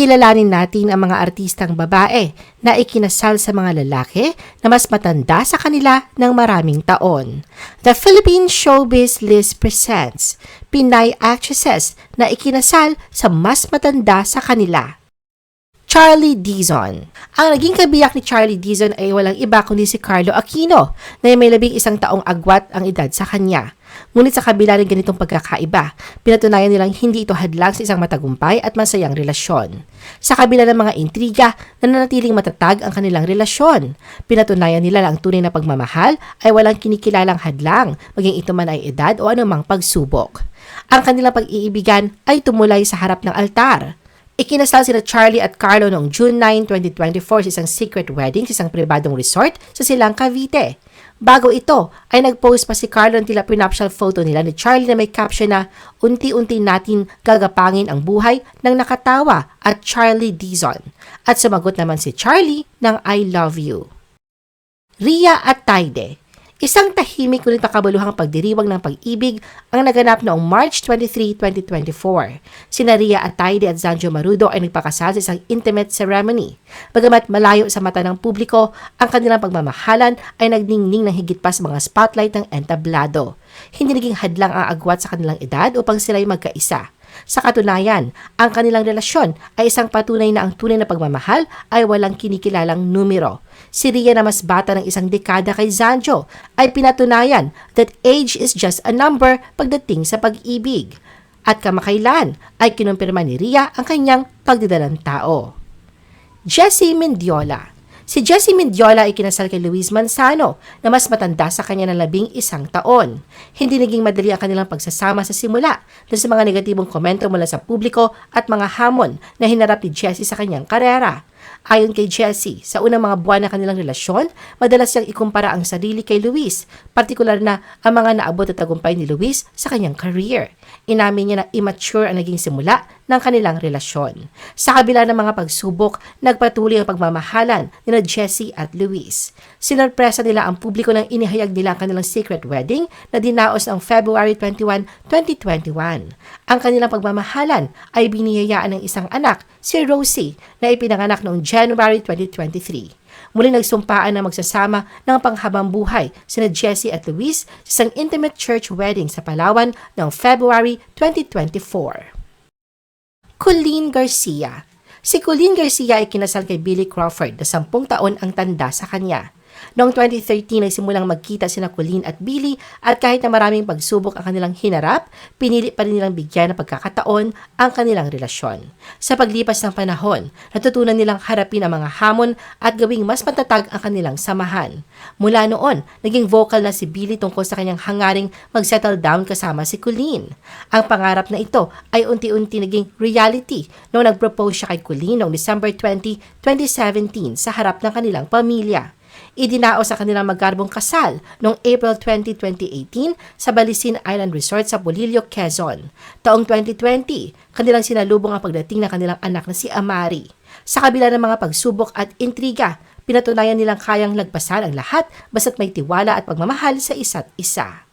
kilalanin natin ang mga artistang babae na ikinasal sa mga lalaki na mas matanda sa kanila ng maraming taon. The Philippine Showbiz List presents Pinay actresses na ikinasal sa mas matanda sa kanila. Charlie Dizon. Ang naging kabiyak ni Charlie Dizon ay walang iba kundi si Carlo Aquino na may labing isang taong agwat ang edad sa kanya. Ngunit sa kabila ng ganitong pagkakaiba, pinatunayan nilang hindi ito hadlang sa isang matagumpay at masayang relasyon. Sa kabila ng mga intriga, nananatiling matatag ang kanilang relasyon. Pinatunayan nila na ang tunay na pagmamahal ay walang kinikilalang hadlang, maging ito man ay edad o anumang pagsubok. Ang kanilang pag-iibigan ay tumulay sa harap ng altar. Ikinasal sina Charlie at Carlo noong June 9, 2024 sa isang secret wedding sa isang pribadong resort sa Silang Cavite. Bago ito, ay nag-post pa si Carlo ng tila prenuptial photo nila ni Charlie na may caption na unti-unti natin gagapangin ang buhay ng nakatawa at Charlie Dizon. At sumagot naman si Charlie ng I love you. Ria at Taide Isang tahimik ngunit makabaluhang pagdiriwang ng pag-ibig ang naganap noong March 23, 2024. Sina Ria Ataide at Zanjo Marudo ay nagpakasal sa isang intimate ceremony. Bagamat malayo sa mata ng publiko, ang kanilang pagmamahalan ay nagningning ng higit pa sa mga spotlight ng entablado. Hindi naging hadlang ang agwat sa kanilang edad upang sila'y magkaisa. Sa katunayan, ang kanilang relasyon ay isang patunay na ang tunay na pagmamahal ay walang kinikilalang numero. Si Ria na mas bata ng isang dekada kay Zanjo ay pinatunayan that age is just a number pagdating sa pag-ibig. At kamakailan ay kinumpirma ni Ria ang kanyang pagdidalang tao. Jessie Mendiola Si Jessie Mendiola ay kinasal kay Luis Manzano na mas matanda sa kanya ng labing isang taon. Hindi naging madali ang kanilang pagsasama sa simula dahil sa mga negatibong komento mula sa publiko at mga hamon na hinarap ni Jessie sa kanyang karera. Ayon kay Jessie, sa unang mga buwan ng kanilang relasyon, madalas siyang ikumpara ang sarili kay Luis, partikular na ang mga naabot at tagumpay ni Luis sa kanyang career. Inamin niya na immature ang naging simula ng kanilang relasyon. Sa kabila ng mga pagsubok, nagpatuloy ang pagmamahalan ni Jessie at Luis. Sinorpresa nila ang publiko nang inihayag nila ang kanilang secret wedding na dinaos ng February 21, 2021. Ang kanilang pagmamahalan ay biniyayaan ng isang anak, si Rosie, na ipinanganak noong January 2023. Muling nagsumpaan na magsasama ng panghabang buhay sina Jessie at Luis sa isang intimate church wedding sa Palawan noong February 2024. Colleen Garcia Si Colleen Garcia ay kinasal kay Billy Crawford na sampung taon ang tanda sa kanya. Noong 2013 ay simulang magkita sina Colleen at Billy at kahit na maraming pagsubok ang kanilang hinarap, pinili pa rin nilang bigyan ng pagkakataon ang kanilang relasyon. Sa paglipas ng panahon, natutunan nilang harapin ang mga hamon at gawing mas matatag ang kanilang samahan. Mula noon, naging vocal na si Billy tungkol sa kanyang hangaring mag-settle down kasama si Colleen. Ang pangarap na ito ay unti-unti naging reality noong nag-propose siya kay Colleen noong December 20, 2017 sa harap ng kanilang pamilya idinao sa kanilang magkarbong kasal noong April 20, 2018 sa Balisin Island Resort sa Bolillo, Quezon. Taong 2020, kanilang sinalubong ang pagdating ng kanilang anak na si Amari. Sa kabila ng mga pagsubok at intriga, pinatunayan nilang kayang lagpasan ang lahat basta't may tiwala at pagmamahal sa isa't isa.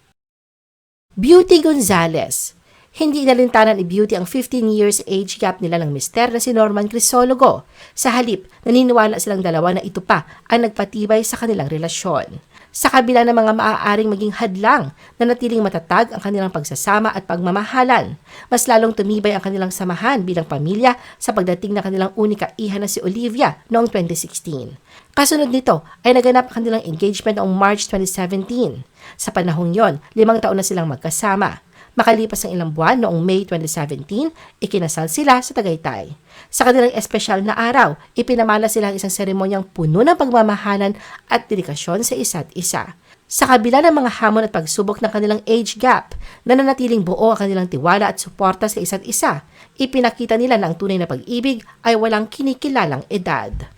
Beauty Gonzalez hindi inalintanan ni Beauty ang 15 years age gap nila ng mister na si Norman Crisologo. Sa halip, naniniwala silang dalawa na ito pa ang nagpatibay sa kanilang relasyon. Sa kabila ng mga maaaring maging hadlang na natiling matatag ang kanilang pagsasama at pagmamahalan, mas lalong tumibay ang kanilang samahan bilang pamilya sa pagdating ng kanilang unika iha na si Olivia noong 2016. Kasunod nito ay naganap ang kanilang engagement noong March 2017. Sa panahong yon, limang taon na silang magkasama. Makalipas ang ilang buwan noong May 2017, ikinasal sila sa Tagaytay. Sa kanilang espesyal na araw, ipinamala sila ang isang seremonyang puno ng pagmamahalan at dedikasyon sa isa't isa. Sa kabila ng mga hamon at pagsubok ng kanilang age gap, nananatiling buo ang kanilang tiwala at suporta sa isa't isa. Ipinakita nila na ang tunay na pag-ibig ay walang kinikilalang edad.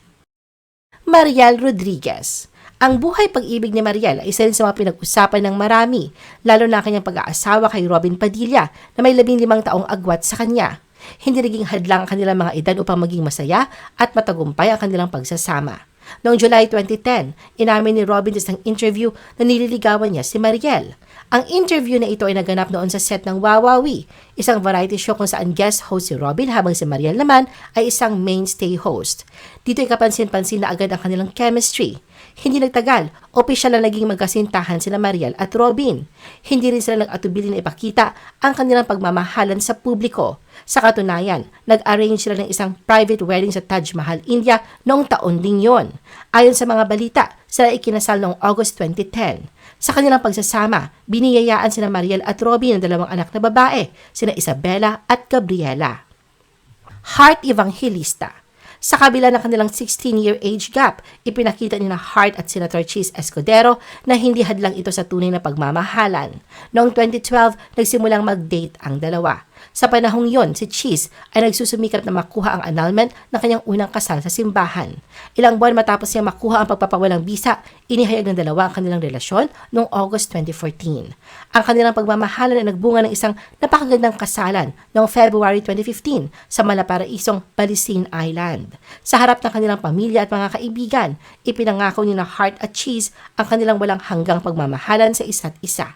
Mariel Rodriguez ang buhay pag-ibig ni Mariel ay isa rin sa mga pinag-usapan ng marami, lalo na kanyang pag-aasawa kay Robin Padilla na may labing limang taong agwat sa kanya. Hindi naging hadlang ang kanilang mga edad upang maging masaya at matagumpay ang kanilang pagsasama. Noong July 2010, inamin ni Robin sa isang interview na nililigawan niya si Mariel. Ang interview na ito ay naganap noon sa set ng Wawawi, isang variety show kung saan guest host si Robin habang si Mariel naman ay isang mainstay host. Dito ay kapansin-pansin na agad ang kanilang chemistry. Hindi nagtagal, opisyal na naging magkasintahan sina Mariel at Robin. Hindi rin sila nag-atubili na ipakita ang kanilang pagmamahalan sa publiko. Sa katunayan, nag-arrange sila ng isang private wedding sa Taj Mahal, India noong taon ding yon. Ayon sa mga balita, sila ikinasal noong August 2010. Sa kanilang pagsasama, biniyayaan sina Mariel at Robin ng dalawang anak na babae, sina Isabella at Gabriela. Heart Evangelista sa kabila ng kanilang 16-year age gap, ipinakita ni na Hart at Senator Cheese Escudero na hindi hadlang ito sa tunay na pagmamahalan. Noong 2012, nagsimulang mag-date ang dalawa. Sa panahong yon, si Cheese ay nagsusumikap na makuha ang annulment ng kanyang unang kasal sa simbahan. Ilang buwan matapos niya makuha ang pagpapawalang bisa, inihayag ng dalawa ang kanilang relasyon noong August 2014. Ang kanilang pagmamahalan ay nagbunga ng isang napakagandang kasalan noong February 2015 sa Malaparaisong Balisin Island. Sa harap ng kanilang pamilya at mga kaibigan, ipinangako ni na Heart at Cheese ang kanilang walang hanggang pagmamahalan sa isa't isa.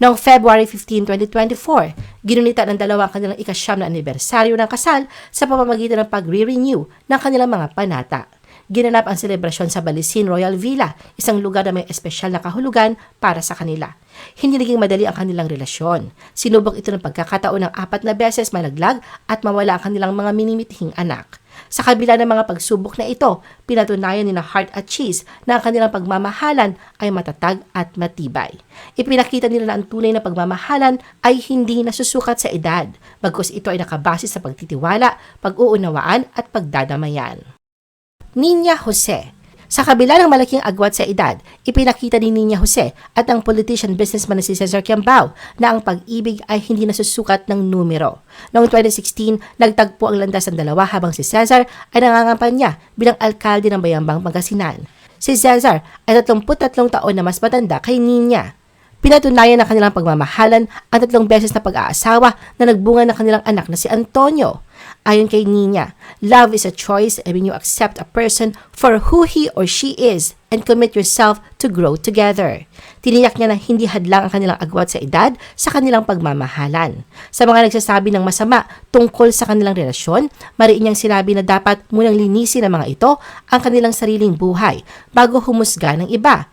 Noong February 15, 2024, ginunita ng dalawa ang kanilang ikasyam na anibersaryo ng kasal sa pamamagitan ng pagre-renew ng kanilang mga panata. Ginanap ang selebrasyon sa Balisin Royal Villa, isang lugar na may espesyal na kahulugan para sa kanila. Hindi naging madali ang kanilang relasyon. Sinubok ito ng pagkakataon ng apat na beses malaglag at mawala ang kanilang mga minimithing anak. Sa kabila ng mga pagsubok na ito, pinatunayan ni na Heart at Cheese na ang kanilang pagmamahalan ay matatag at matibay. Ipinakita nila na ang tunay na pagmamahalan ay hindi nasusukat sa edad, bagkus ito ay nakabase sa pagtitiwala, pag-uunawaan at pagdadamayan. Ninya Jose sa kabila ng malaking agwat sa edad, ipinakita ni Nina Jose at ang politician businessman na si Cesar Quiambao na ang pag-ibig ay hindi nasusukat ng numero. Noong 2016, nagtagpo ang landas ng dalawa habang si Cesar ay nangangampanya bilang alkalde ng Bayambang Pangasinan. Si Cesar ay 33 taon na mas matanda kay Nina. Pinatunayan ng kanilang pagmamahalan ang tatlong beses na pag-aasawa na nagbunga ng kanilang anak na si Antonio. Ayon kay Nina, love is a choice and when you accept a person for who he or she is and commit yourself to grow together. Tiniyak niya na hindi hadlang ang kanilang agwat sa edad sa kanilang pagmamahalan. Sa mga nagsasabi ng masama tungkol sa kanilang relasyon, mariin niyang sinabi na dapat munang linisin ng mga ito ang kanilang sariling buhay bago humusga ng iba.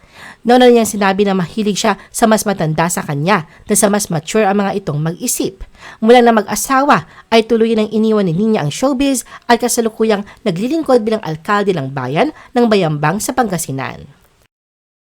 Noon na niyang sinabi na mahilig siya sa mas matanda sa kanya na sa mas mature ang mga itong mag-isip. Mula na mag-asawa ay tuloy nang iniwan ni Ninya ang showbiz at kasalukuyang naglilingkod bilang alkalde ng bayan ng Bayambang sa Pangasinan.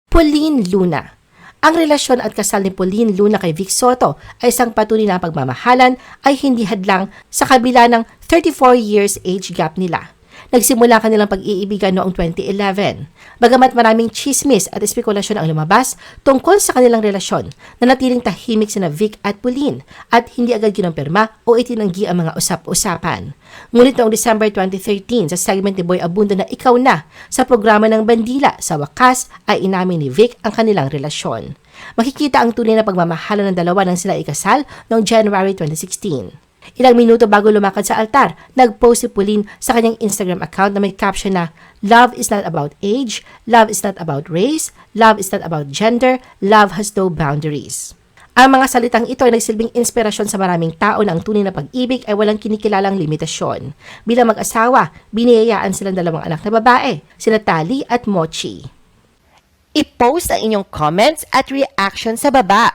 Pauline Luna ang relasyon at kasal ni Pauline Luna kay Vic Soto ay isang patunay na pagmamahalan ay hindi hadlang sa kabila ng 34 years age gap nila. Nagsimula kanilang pag-iibigan noong 2011. Bagamat maraming chismis at espekulasyon ang lumabas tungkol sa kanilang relasyon, nanatiling tahimik sina Vic at Pauline at hindi agad kinumpirma o itinanggi ang mga usap-usapan. Ngunit noong December 2013 sa segment ni Boy Abundo na Ikaw Na sa programa ng Bandila, sa wakas ay inamin ni Vic ang kanilang relasyon. Makikita ang tunay na pagmamahala ng dalawa nang sila ikasal noong January 2016. Ilang minuto bago lumakad sa altar, nag-post si Pauline sa kanyang Instagram account na may caption na Love is not about age, love is not about race, love is not about gender, love has no boundaries. Ang mga salitang ito ay nagsilbing inspirasyon sa maraming tao na ang tunay na pag-ibig ay walang kinikilalang limitasyon. Bilang mag-asawa, biniyayaan silang dalawang anak na babae, sina Tali at Mochi. I-post ang inyong comments at reaction sa baba.